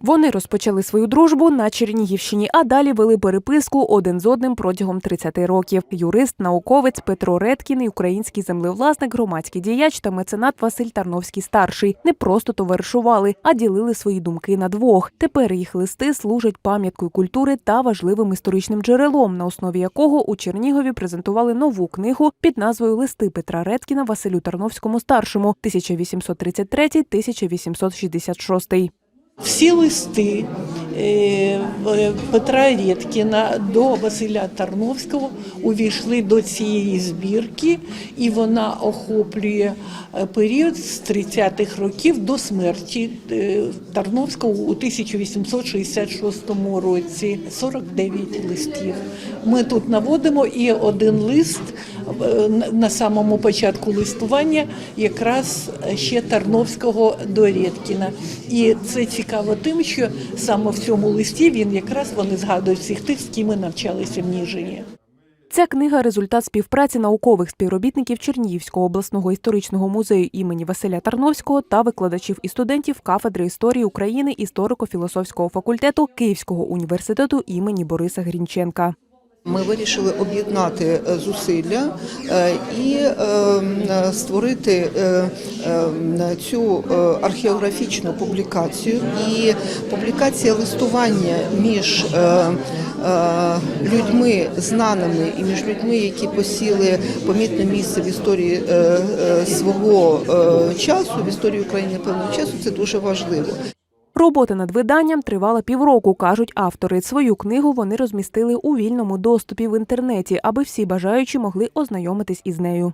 Вони розпочали свою дружбу на Чернігівщині, а далі вели переписку один з одним протягом 30 років. Юрист, науковець Петро Редкін, український землевласник, громадський діяч та меценат Василь Тарновський старший не просто товаришували, а ділили свої думки на двох. Тепер їх листи служать пам'яткою культури та важливим історичним джерелом, на основі якого у Чернігові презентували нову книгу під назвою Листи Петра Редкіна Василю Тарновському старшому 1833-1866. Всі листи е, Петра Рєткіна до Василя Тарновського увійшли до цієї збірки, і вона охоплює е, період з 30-х років до смерті е, Тарновського у 1866 році. 49 листів. Ми тут наводимо і один лист е, на- самому початку листування якраз ще Тарновського до Рєткіна. І це цікаво тим, що саме в цьому листі він якраз вони згадують всіх тих, з ким ми навчалися в Ніжині. Ця книга результат співпраці наукових співробітників Чернігівського обласного історичного музею імені Василя Тарновського та викладачів і студентів кафедри історії України історико-філософського факультету Київського університету імені Бориса Грінченка. Ми вирішили об'єднати е, зусилля е, і е, створити е, е, цю археографічну публікацію. І публікація листування між людьми знаними і між людьми, які посіли помітне місце в історії свого часу, в історії України певного часу, це дуже важливо. Робота над виданням тривала півроку, кажуть автори. Свою книгу вони розмістили у вільному доступі в інтернеті, аби всі бажаючі могли ознайомитись із нею.